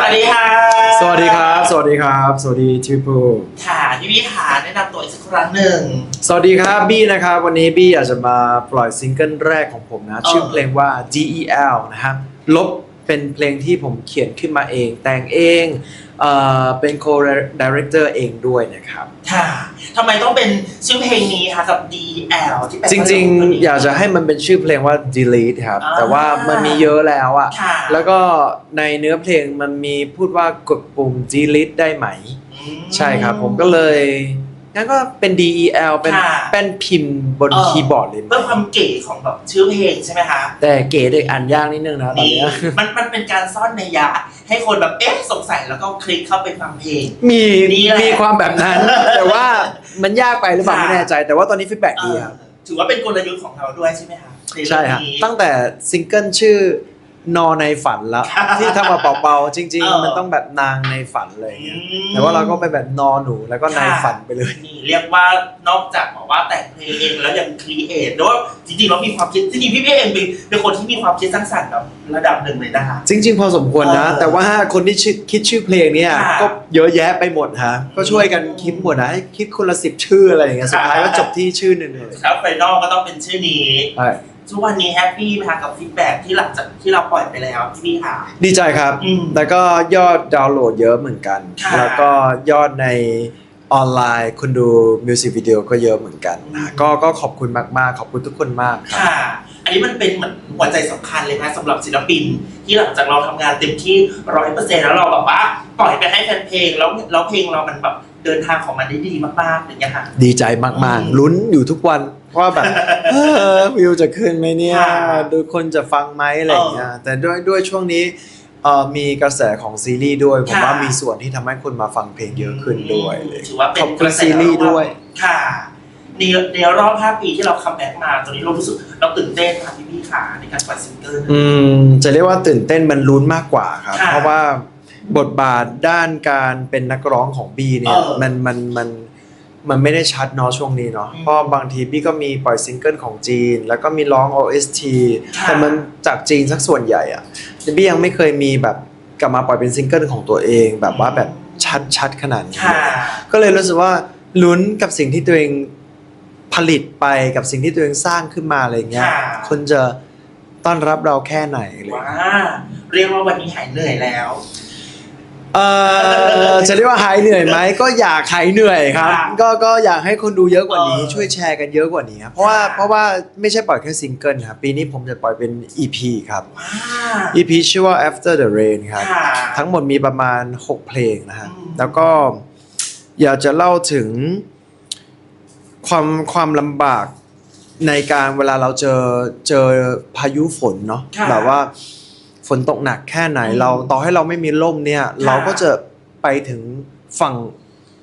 สวัสดีค่ะ สวัสดีครับ สวัสดีครับ สวัสดีทิพูค่ะพี่วิหาแนะนำตัวอีกสักครั้งหนึ่ง สวัสดีครับบี้นะครับ วันนี้บี้อยากจะมาปล่อยซิงเกิลแรกของผมนะเออชื่อเพลงว่า GEL นะครับลบ เป็นเพลงที่ผมเขียนขึ้นมาเอง แต่งเองเอ่อเป็นโคดีเรคเตอร์เองด้วยนะครับ ค่ะทำไมต้องเป็นชื่อเพลงนี้คะกับ DL ที่เป็นจริงๆอยากจะให้มันเป็นชื่อเพลงว่า delete ครับ อ่าแต่ว่ามันมีเยอะแล้วอะค่ะ แล้วก็ในเนื้อเพลงมันมีพูดว่ากดปุ่ม delete ได้ไหม อืม ใช่ครับผมก็เลย งั้นก็เป็น DEL เป็นค่ะเป็นพิมพ์บนเออคีย์บอร์ดเลยไหมเพื่อความเก๋ของแบบชื่อเพลงใช่ไหมคะแต่เก๋เด็กอ่านยากนิดนึงนะตอนนี่เนี้ย มันมันเป็นการซ่อนในยยะให้คนแบบเอ๊ะสงสัยแล้วก็คลิกเข้าไปฟังเพลง มีนี่แหละ มีความแบบนั้น แต่ว่ามันยากไปหรือเปล่าค่ะไม่แน่ใจ แต่ว่าตอนนี้ฟีดแบ็ดีครับเออถือว่าเป็นกลยุทธ์ของเราด้วยใช่ไหมคะนใช่ฮะเรื่องนี้ตั้งแต่ซิงเกิลชื่อ นอในฝันแล้วค่ะที่ทำมาเบาๆจริง เออ ๆ มันต้องแบบนางในฝันเลยอืเงี้ยมแต่ว่าเราก็ไปแบบนอหนูแล้วก็ในฝันไปเลย นี่เรียกว่านอกจากบอกว่าแต่งเพลงเองแล้วยังครีเอทด้วยว่าจริงๆเรามีความคิดจริงๆพี่พี่เองเป็นเป็นคนที่มีความคิดสร้างสรรค์แบบระดับหนึ่งเลยนะคะ จริง ๆ พอสมควรนะ เออแต่ว่าคนที่ชื่อคิดชื่อเพลงเนี่ยค่ะก็เยอะแยะไปหมดฮะก็ช่วยกันคิดหมดนะให้คิดคนละสิบชื่ออะไรอย่างเงี้ยสุดท้ายก็จบที่ชื่อหนึ่งเลย ครับไฟนอลก็ต้องเป็นชื่อนี้ ใช่ ทุกวันนี้แฮปปี้ไหมคะกับฟีดแบ็ที่หลังจากที่เราปล่อยไปแล้วที่พี่หาดีใจครับ อืมแล้วก็ยอดดาวน์โหลดเยอะเหมือนกัน ค่ะ แล้วก็ยอดในออนไลน์คนดูมิวสิกวิดีโอก็เยอะเหมือนกันอืมก็ก็ขอบคุณมากๆ ขอบคุณทุกคนมากครับ ค่ะ อันนี้มันเป็นเหมือนหัวใจสำคัญเลยนะสำหรับศิลปิน ที่หลังจากเราทำงานเต็มที่ร้อยเปอร์เซ็นต์แล้วเราแบบว่าปล่อยไปให้แฟนเพลงแล้วแล้วเพลงเรามันแบบเดินทางของมันได้ดีมากๆอย่างเงี้ยค่ะ ดีใจมากอืม ๆลุ้นอยู่ทุกวัน ว่าแบบเออวิวจะขึ้นไหมเนี่ยค่ะดูคนจะฟังไหมอะไรอย่างเงี้ยแต่ด้วยด้วยช่วงนี้เอ่อมีกระแสของซีรีส์ด้วย ผมค่ะว่ามีส่วนที่ทำให้คนมาฟังเพลงเยอะขึ้นด้วยเลยถือว่าเป็นขอบคุณซีรีส์ด้วยค่ะในในรอบ 5 ปีที่เราคัมแบ็กมาตอนนี้เรารู้สึกเราตื่นเต้นค่ะพี่พี่ขาในการปล่อยซิงเกิลอืมจะเรียกว่าตื่นเต้นมันลุ้นมากกว่าครับค่ะเพราะว่าบทบาทด้านการเป็นนักร้องของบีเนี่ยเออมันมันมัน มันไม่ได้ชัดเนาะช่วงนี้เนาะอืมเพราะบางทีบี้ก็มีปล่อยซิงเกิลของจีน แล้วก็มีร้อง OST ค่ะแต่มันจากจีนสักส่วนใหญ่อะแต่บี้ยังไม่เคยมีแบบกลับมาปล่อยเป็นซิงเกิลของตัวเอง แบบว่าแบบชัดชัดขนาดนี้ค่ะก็เลยรู้สึกว่าลุ้นกับสิ่งที่ตัวเองผลิตไปกับสิ่งที่ตัวเองสร้างขึ้นมาอะไรเงี้ยค่ะคนจะต้อนรับเราแค่ไหนเลยว้าเรียกว่าวันนี้หายเหนื่อยแล้ว เออจะเรียกว่าหายเหนื่อยไหมก็อยากหายเหนื่อยครับค่ะก็ก็อยากให้คนดูเยอะกว่านี้เออช่วยแชร์กันเยอะกว่านี้ครับเพราะว่าค่ะเพราะว่าไม่ใช่ปล่อยแค่ซิงเกิลครับปีนี้ผมจะปล่อยเป็น EP ครับว้า EP ชื่อว่า After the Rain ครับค่ะทั้งหมดมีประมาณ 6 เพลงนะฮะอืมแล้วก็อยากจะเล่าถึงความความลำบากในการเวลาเราเจอเจอพายุฝนเนาะค่ะแบบว่า ฝนตกหนักแค่ไหนอืมเราต่อให้เราไม่มีร่มเนี่ยค่ะเราก็จะไปถึงฝั่ง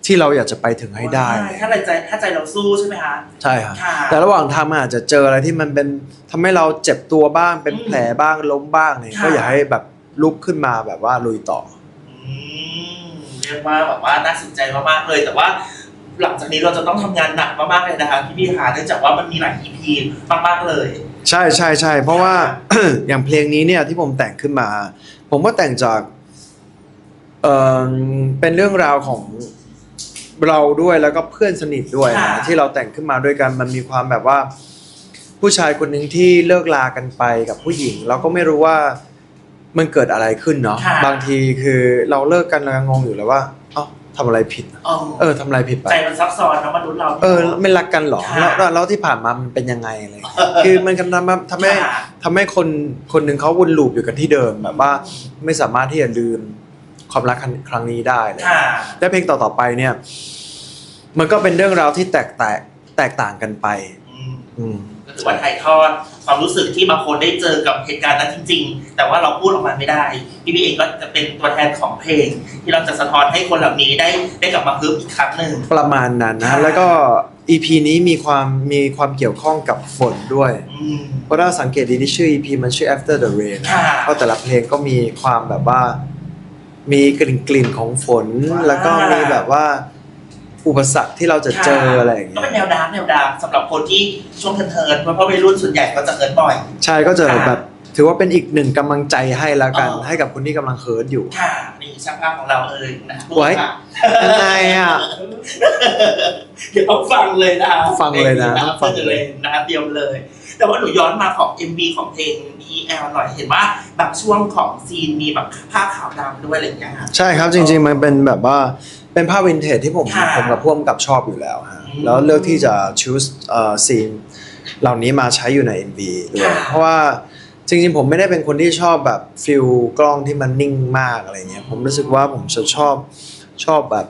ที่เราอยากจะไปถึงให้ได้ว้าถ้าใจถ้าใจเราสู้ใช่ไหมคะใช่ครับค่ะแต่ระหว่างทางมันอาจจะเจออะไรที่มันเป็นทำให้เราเจ็บตัวบ้างเป็นอืมแผลบ้างล้มบ้างเนี่ยค่ะก็อยากให้แบบลุกขึ้นมาแบบว่าลุยต่ออืมเรียกว่าแบบว่าน่าสนใจมากๆเลยแต่ว่าหลังจากนี้เราจะต้องทำงานหนักมากๆเลยนะคะพี่พี่หาเนื่องจากว่ามันมีหลาย EP มากๆเลย ใช่ใช่ใช่เพราะว่า อย่างเพลงนี้เนี่ยที่ผมแต่งขึ้นมา ผมก็แต่งจากเออเป็นเรื่องราวของเราด้วยแล้วก็เพื่อนสนิทด้วยค่ะนะที่เราแต่งขึ้นมาด้วยกันมันมีความแบบว่า ผู้ชายคนหนึ่งที่เลิกลากันไปกับผู้หญิง เราก็ไม่รู้ว่ามันเกิดอะไรขึ้นเนาะค่ะ บางทีคือเราเลิกกันเรายังงงอยู่เลยว่าเอ้า ทำอะไรผิด เออเออทำอะไรผิดไป ใจมันซับซ้อนเนอะมนุษย์เรา เออไม่รักกันเหรอค่ะแล้วแล้วแล้วที่ผ่านมามันเป็นยังไงอะไรอย่างเงี้ยคือมันกันทำให้ทำให้ค่ะทำให้คนคนหนึ่งเขาวนลูปอยู่กับที่เดิมแบบว่าไม่สามารถที่จะลืมความรักครั้งครั้งนี้ได้เลยค่ะ และเพลงต่อๆไปเนี่ย มันก็เป็นเรื่องราวที่แตกแตกแตกต่างกันไป อืม อืม ก็ถือว่าถ่ายทอดความรู้สึกที่บางคนได้เจอกับเหตุการณ์นั้นจริง ๆ แต่ว่าเราพูดออกมาไม่ได้ พี่พี่เองก็จะเป็นตัวแทนของเพลง ที่เราจะสะท้อนให้คนเหล่านี้ได้ได้กลับมาฮึบอีกครั้งหนึ่ง ประมาณนั้นนะค่ะแล้วก็ EP นี้มีความมีความเกี่ยวข้องกับฝนด้วย อืม เพราะถ้าสังเกตดีที่ชื่อ EP มันชื่อ After the Rain นะค่ะเพราะแต่ละเพลงก็มีความแบบว่า มีกลิ่นกลิ่นของฝน ว้าวแล้วก็มีแบบว่า อุปสรรคที่เราจะเจออะไรอย่างก็เงี้เป็นยแนวดาร์กแนวดาร์กสำหรับคนที่ช่วงเทิร์นๆเพราะวัยรุ่นส่วนใหญ่ก็จะเฮิร์ตบ่อย ใช่ก็จะค่ะแบบ ถือว่าเป็นอีกหนึ่งกำลังใจให้แล้วกัน อ๋อ ให้กับคนที่กำลังเฮิร์ตอยู่ ค่ะนี่ช่างภาพของเราเอ่ยนะไว้ ยังไงอะ เดี๋ยวต้องฟังเลยนะฟังเลยนะฟัฟังงเลเลย ยนะเตรียมเลย แต่ว่าหนูย้อนมาของ MV ของเพลง BL หน่อยเห็นว่าบางช่วงของซีนมีแบบภาพขาวดำด้วยอะไรอย่างเงี้ยค่ะ ใช่ครับจริงๆมันเป็นแบบว่า เป็นภาพวินเทจที่ผมค่ะผมกับพ่วงกับชอบอยู่แล้วฮะอืมแล้วเลือกที่จะ choose เอ่อซีนเหล่านี้มาใช้อยู่ใน MV ด้วยค่ะ เพราะว่าจริงๆ ผมไม่ได้เป็นคนที่ชอบแบบฟิลกล้องที่มันนิ่งมากอะไรเงี้ยผมรู้สึกว่าผมจะชอบชอบแบบ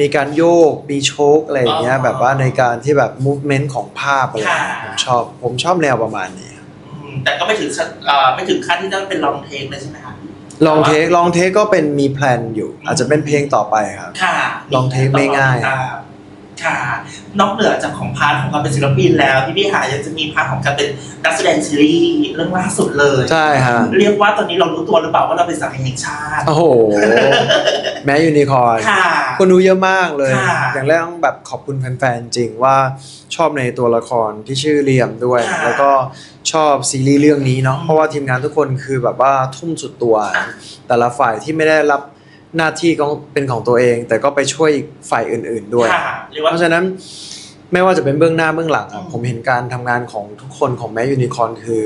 มีการโยกมีโชกอะไรอย่างเงี้ยอ๋อแบบว่าในการที่แบบ movement ของภาพอะไรเงี้ยค่ะ ผมชอบผมชอบแนวประมาณนี้ อืมแต่ก็ไม่ถึงขั้นเอ่อไม่ถึงขั้นที่ต้องเป็นลองเทคเลยใช่ไหมคะ ลองเทคลองเทคก็เป็นมีแพลนอยู่ อาจจะเป็นเพลงต่อไปครับ ค่ะลองเทคไม่ง่ายต้องรอติดตม ค่ะ นอกเหนือจากของพาร์ทของการเป็นศิลปินแล้วพี่พี่หายังจะมีพาร์ทของการเป็นนักแสดงซีรีส์เรื่องล่าสุดเลยใช่ฮะเรียกว่าตอนนี้เรารู้ตัวหรือเปล่าว่าเราเป็นสามีแห่งชาติ โอ้โห แม้ยูนิคอร์นค่ะคนดูเยอะมากเลยค่ะอย่างแรกต้องแบบขอบคุณแฟนๆจริงว่าชอบในตัวละครที่ชื่อเลียมด้วยค่ะแล้วก็ชอบซีรีส์เรื่องนี้เนาะอืมเพราะว่าทีมงานทุกคนคือแบบว่าทุ่มสุดตัว แต่ละฝ่ายที่ไม่ได้รับ หน้าที่ของเป็นของตัวเอง แต่ก็ไปช่วยฝ่ายอื่น ๆด้วย ค่ะเรียกว่า เพราะฉะนั้นไม่ว่าจะเป็นเบื้องหน้าเบื้องหลังอะอืมผมเห็นการทำงานของทุกคนของแม้ยูนิคอร์นคือ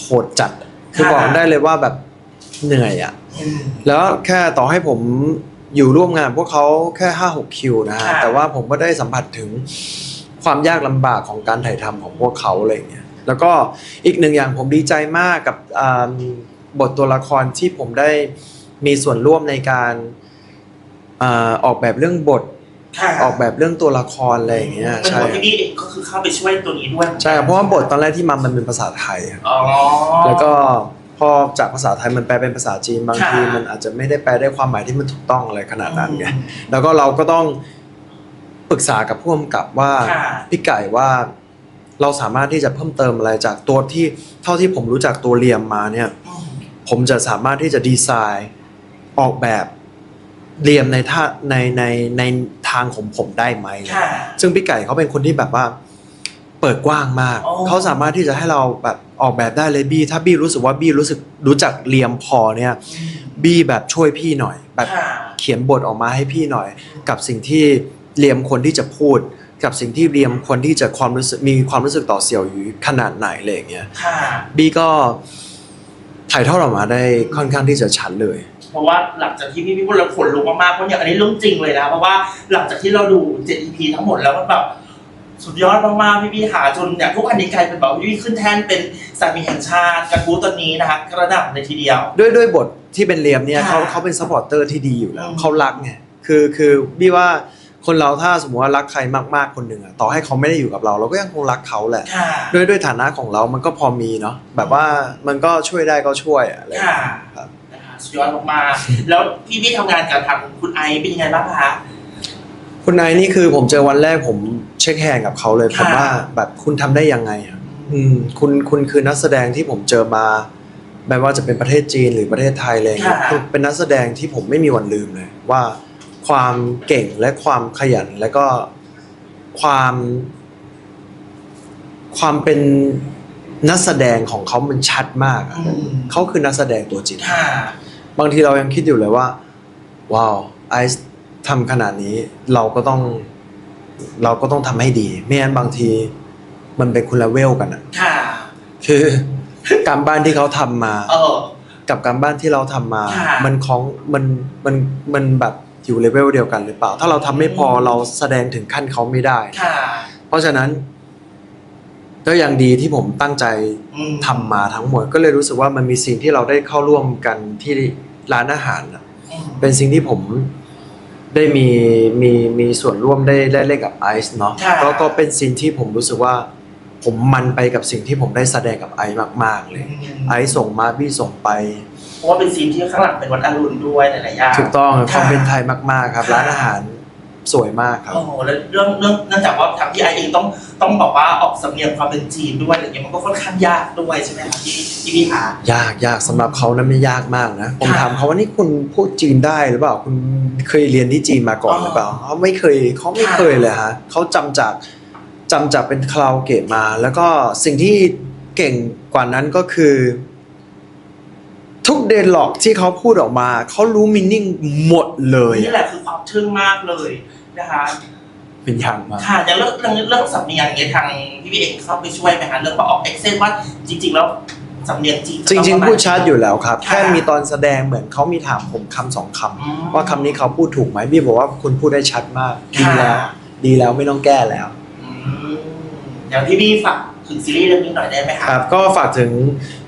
โหดจัด คือค่ะ บอกได้เลยว่าแบบเหนื่อยอะอืม แล้วแค่ต่อให้ผมอยู่ร่วมงานพวกเขาแค่ห้าหกคิวนะฮะค่ะ แต่ว่าผมก็ได้สัมผัสถึงความยากลำบากของการถ่ายทำของพวกเขาอะไรอย่างเงี้ยแล้วก็อีกหนึ่งอย่างผมดีใจมากกับอ่าบทตัวละครที่ผมได้ มีส่วนร่วมในการอาออกแบบเรื่องบท ค่ะออกแบบเรื่องตัวละครอะไรอย่างเงี้ยเป็นใช่บทที่พี่เองก็คือเข้าไปช่วยตัวนี้ด้วยใช่ครับเพราะว่าบทตอนแรกที่มามันเป็นภาษาไทยครับอ๋อ แล้วก็พอจากภาษาไทยมันแปลเป็นภาษาจีนบางค่ะทีมันอาจจะไม่ได้แปลได้ความหมายที่มันถูกต้องอะไรขนาดนั้นไงอืมแล้วก็เราก็ต้องปรึกษากับผู้กำกับว่าค่ะพี่ไก่ว่าเราสามารถที่จะเพิ่มเติมอะไรจากตัวที่เท่าที่ผมรู้จักตัวเรียมมาเนี่ย อืมผมจะสามารถที่จะดีไซน์ ออกแบบเรียมในท่าในในในทางของผมได้ไหม ค่ะ ซึ่งพี่ไก่เขาเป็นคนที่แบบว่า เปิดกว้างมาก อ๋อ เขาสามารถที่จะให้เราแบบออกแบบได้เลยบี้ถ้าบี้รู้สึกว่าบี้รู้สึกรู้จักเรียมพอเนี่ยอืมบี้แบบช่วยพี่หน่อย แบบค่ะ เขียนบทออกมาให้พี่หน่อย กับสิ่งที่เรียมคนที่จะพูด กับสิ่งที่เรียมคนที่จะความรู้สึกมีความรู้สึกต่อเสี่ยวหยูขนาดไหนอะไรอย่างเงี้ย ค่ะ บี้ก็ถ่ายทอดออกมาได้ค่อนข้างที่จะชัดเลยเพ ราะว่าหลังจากที่พี่พี่พูดเราขนลุกมากๆเพราะอย่างอันนี้เรื่องจริงเลยนะเพราะว่าหลังจากที่เราดู7 EP ทั้งหมดแล้วมันแบบสุดยอดมากๆพี่พี่หาจนเนี่ยทุกอันนี้กลายเป็นแบบพี่พี่ขึ้นแท่นเป็นสามีแห่งชาติกระทู้ตอนนี้นะคะกระดับเลยทีเดียว ด้วยด้วยบทที่เป็นเรียมเนี่ยค่ะเขาเขาเป็นซัพพอร์เตอร์ที่ดีอยู่แล้วอืมเขารักไงคือคือบี้ว่าคนเราถ้าสมมติว่ารักใครมากๆคนหนึ่งอะต่อให้เขาไม่ได้อยู่กับเรา เราก็ยังคงรักเขาแหละค่ะด้วยด้วยฐานะของเรามันก็พอมีเนาะแบบว่ามันก็ช่วยได้ก็ช่วยอะอะไรอย่างค่ะเงี้ยครับนะคะ สุดยอดมากๆแล้วพี่พี่ทำงานกับทางคุณไอซ์เป็นยังไงบ้างคะ คุณนายนี่คือผมเจอวันแรกผมเช็คแฮนด์กับเขาเลยค่ะผมว่าแบบคุณทำได้ยังไงอะอืมคุณคุณคือนักแสดงที่ผมเจอมาไม่ว่าจะเป็นประเทศจีนหรือประเทศไทยเลยค่ะ คุณเป็นนักแสดงที่ผมไม่มีวันลืมเลย ว่าความเก่งและความขยันและก็ความ ความเป็นนักแสดงของเขามันชัดมากอะอืมเขาคือนักแสดงตัวจริง ค่ะ บางทีเรายังคิดอยู่เลยว่า ว้าวไอซ์ทำขนาดนี้เราก็ต้อง เราก็ต้องทำให้ดี ไม่งั้นบางทีมันเป็นคนละเวลกันอะค่ะคือการบ้านที่เขาทำมา เออ กับการบ้านที่เราทำมา ค่ะ มันของมันมันมันแบบอยู่เลเวลเดียวกันหรือเปล่า ถ้าเราทำไม่พออืมเราแสดงถึงขั้นเขาไม่ได้ ค่ะเพราะฉะนั้น ก็ยังดีที่ผมตั้งใจอืม ทำมาทั้งหมด ก็เลยรู้สึกว่ามันมีสิ่งที่เราได้เข้าร่วมกันที่ ร้านอาหารน่ะอืมเป็นสิ่งที่ผมได้มีมีมีส่วนร่วมได้ได้เล่นกับไอซ์เนาะค่ะ ก็ก็เป็นสิ่งที่ผมรู้สึกว่า ผมมันไปกับสิ่งที่ผมได้แสดงกับไอซ์มาก ๆ เลย ไอซ์ส่งมาพี่ส่งไป เพราะว่าเป็นซีนที่ข้างหลังเป็นวัดอรุณด้วยหลายๆอย่าง ถูกต้องค่ะความเป็นไทยมากๆครับ ค่ะ ร้านอาหาร สวยมากครับ โอ้โหแล้วเรื่องเรื่องเนื่องจากว่าทางพี่ไอเองต้องต้องบอกว่าออกสำเนียงความเป็นจีนด้วยอะไรอย่างเงี้ยมันก็ค่อนข้างยากด้วยใช่ไหมครับพี่พี่พี่หา ยากยากสำหรับเขานั้นไม่ยากมากนะ ผมค่ะถามเขาว่านี่คุณพูดจีนได้หรือเปล่าคุณเคยเรียนที่จีนมาก่อนอ๋อหรือเปล่าเขาไม่เคยเขาไม่ค่ะเคยเลยฮะเขาจำจากจำจากเป็นคาราโอเกะมา แล้วก็สิ่งที่เก่งกว่านั้นก็คือ ทุกเดนหลอกที่เขาพูดออกมาเขารู้มินนิ่งหมดเลยนี่แหละคือความทึ่งมากเลย นะคะเป็นอย่างมากค่ะอย่างเรื่องเรื่องเรื่องสำเนียงเนี่ยทางพี่พี่เองเข้าไปช่วยไหมคะเรื่องว่าออกเอ็กเซนว่าจริง ๆ แล้วสำเนียงจริงจริง ๆ พูดชัดอยู่แล้วครับค่ะแค่มีตอนแสดงเหมือนเขามีถามผมคำสองคำอืมว่าคำนี้เขาพูดถูกไหมพี่บอกว่าคุณพูดได้ชัดมากดีค่ะแล้ว ดีแล้วไม่ต้องแก้แล้วอืมอย่างพี่พี่ฝากถึงซีรีส์เรื่องนี้หน่อยได้ไหมคะครับก็ฝากถึง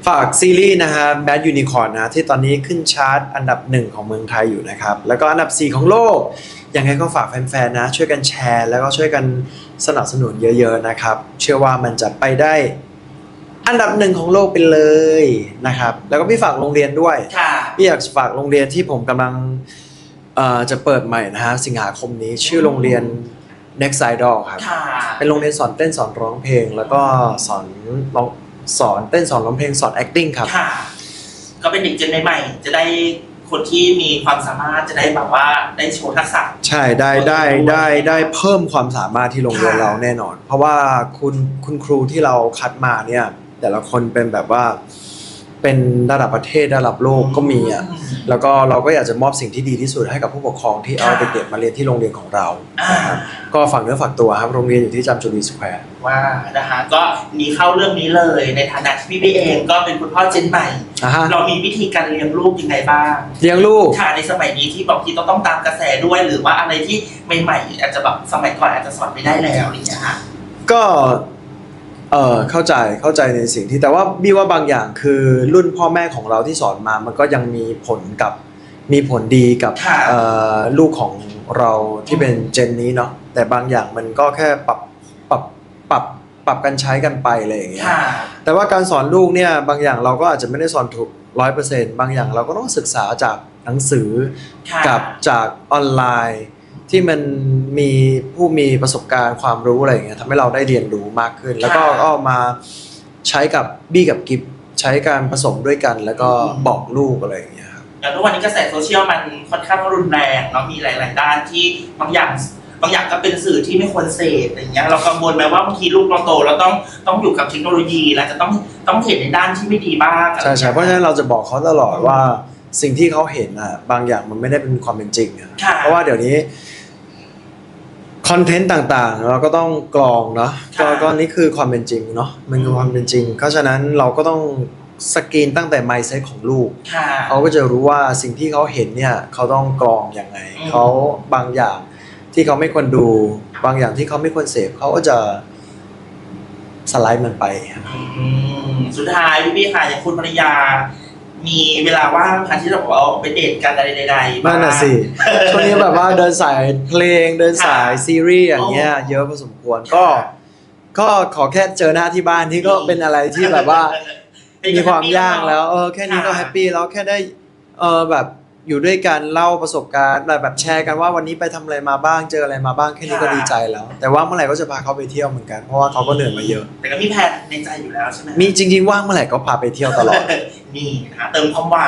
ฝากซีรีส์นะฮะ Bad Unicorn นะที่ตอนนี้ขึ้นชาร์ตอันดับหนึ่งของเมืองไทยอยู่นะครับ แล้วก็อันดับ 4 ของโลก ยังไงก็ฝากแฟนๆนะ ช่วยกันแชร์ แล้วก็ช่วยกันสนับสนุนเยอะๆนะครับ เชื่อว่ามันจะไปได้อันดับหนึ่งของโลกไปเลยนะครับ แล้วก็พี่ฝากโรงเรียนด้วย ค่ะ พี่อยากฝากโรงเรียนที่ผมกำลังเอ่อจะเปิดใหม่นะฮะสิงหาคมนี้ชื่อโรงเรียน Next Idol ครับ ค่ะ เป็นโรงเรียนสอนเต้นสอนร้องเพลง แล้วก็สอนร้อง สอนเต้นสอนร้องเพลงสอน acting ครับ ค่ะ ก็เป็นเด็กเจนใหม่ๆจะได้คนที่มีความสามารถจะได้แบบว่าได้โชว์ทักษะ ใช่ได้ได้ได้ได้เพิ่มความสามารถที่โรงเรียนค่ะเราแน่นอน เพราะว่าคุณคุณครูที่เราคัดมาเนี่ย แต่ละคนเป็นแบบว่า เป็นระดับประเทศระดับโลกก็มีอะแล้วก็เราก็อยากจะมอบสิ่งที่ดีที่สุดให้กับผู้ปกครองที่เอาค่ะเด็กๆมาเรียนที่โรงเรียนของเราอ่านะครับก็ฝากเนื้อฝากตัวครับโรงเรียนอยู่ที่จามจุรีสแควร์ว่านะคะก็หนีเข้าเรื่องนี้เลยในฐานะที่พี่พี่เองก็เป็นคุณพ่อเจนใหม่นะฮะ เรามีวิธีการเลี้ยงลูกยังไงบ้างเลี้ยงลูก ค่ะในสมัยนี้ที่บางทีต้องต้องตามกระแสด้วยหรือว่าอะไรที่ใหม่ๆอาจจะแบบสมัยก่อนอาจจะสอนไม่ได้แล้วอะไรอย่างเงี้ยค่ะ ก็ เออเข้าใจเข้าใจในสิ่งที่แต่ว่าบี้ว่าบางอย่างคือรุ่นพ่อแม่ของเราที่สอนมามันก็ยังมีผลกับมีผลดีกับค่ะเอ่อลูกของเราที่เป็นเจนนี้เนาะแต่บางอย่างมันก็แค่ปรับปรับปรับปรับกันใช้กันไปอะไรอย่างเงี้ย ค่ะแต่ว่าการสอนลูกเนี่ยบางอย่างเราก็อาจจะไม่ได้สอนถูกร้อยเปอร์เซ็นต์บางอย่างเราก็ต้องศึกษาจากหนังสือค่ะ กับจากออนไลน์ ที่มันมีผู้มีประสบการณ์ความรู้อะไรอย่างเงี้ยทำให้เราได้เรียนรู้มากขึ้น แล้วก็ก็เอามาใช้กับบี้กับกิฟใช้การผสมด้วยกัน แล้วก็บอกลูกอะไรอย่างเงี้ยครับอย่างทุกวันนี้กระแสโซเชียลมันค่อนข้างรุนแรงเนาะมีหลาย ๆ ด้านที่บางอย่างบางอย่างก็เป็นสื่อที่ไม่ควรเสพอะไรอย่างเงี้ยเรากังวลไหมว่าบางทีลูกเราโตแล้วต้องต้องอยู่กับเทคโนโลยีแล้วจะต้องต้องเห็นในด้านที่ไม่ดีบ้างใช่ใช่เพราะฉะนั้นเราจะบอกเขาตลอดว่าสิ่งที่เขาเห็นอะบางอย่างมันไม่ได้เป็นความเป็นจริงอะค่ะเพราะว่าเดี๋ยวนี้ คอนเทนต์ต่างๆ เราก็ต้องกรองเนาะก็ค่ะก็นี่คือความเป็นจริงเนาะมันคือความเป็นจริง เพราะฉะนั้นเราก็ต้องสกรีนตั้งแต่ mindset ของลูกค่ะเขาก็จะรู้ว่าสิ่งที่เขาเห็นเนี่ยเขาต้องกรองยังไงอืมเขาบางอย่างที่เขาไม่ควรดู บางอย่างที่เขาไม่ควรเสพเขาก็จะสไลด์มันไปครับอืมสุดท้ายพี่พี่ค่ะอย่างคุณภรรยา มีเวลาว่างค่ะที่เราบอกว่าออกไปเดทกันอะไรใดๆบ้างนั่นน่ะสิ ช่วงนี้แบบว่าเดินสายเพลงเดินสายค่ะซีรีส์อย่างเงี้ยอ๋อเยอะพอสมควรก็ ก็ขอแค่เจอหน้าที่บ้านที่ก็เป็นอะไรที่แบบว่า มีความยากแล้ว เออ แค่นี้ก็ค่ะแฮปปี้แล้วแค่ได้ เออแบบ อยู่ด้วยกันเล่าประสบการณ์แบบแชร์กันว่าวันนี้ไปทำอะไรมาบ้างเจออะไรมาบ้างแค่นี้ก็ดีใจแล้ว แต่ว่าเมื่อไหร่ก็จะพาเขาไปเที่ยวเหมือนกันเพราะว่าเขาก็เหนื่อยมาเยอะ แต่ก็มีแผนในใจอยู่แล้วใช่ไหมมีจริงๆว่างเมื่อไหร่ก็พาไปเที่ยวตลอด นี่นะคะเติมความหวาน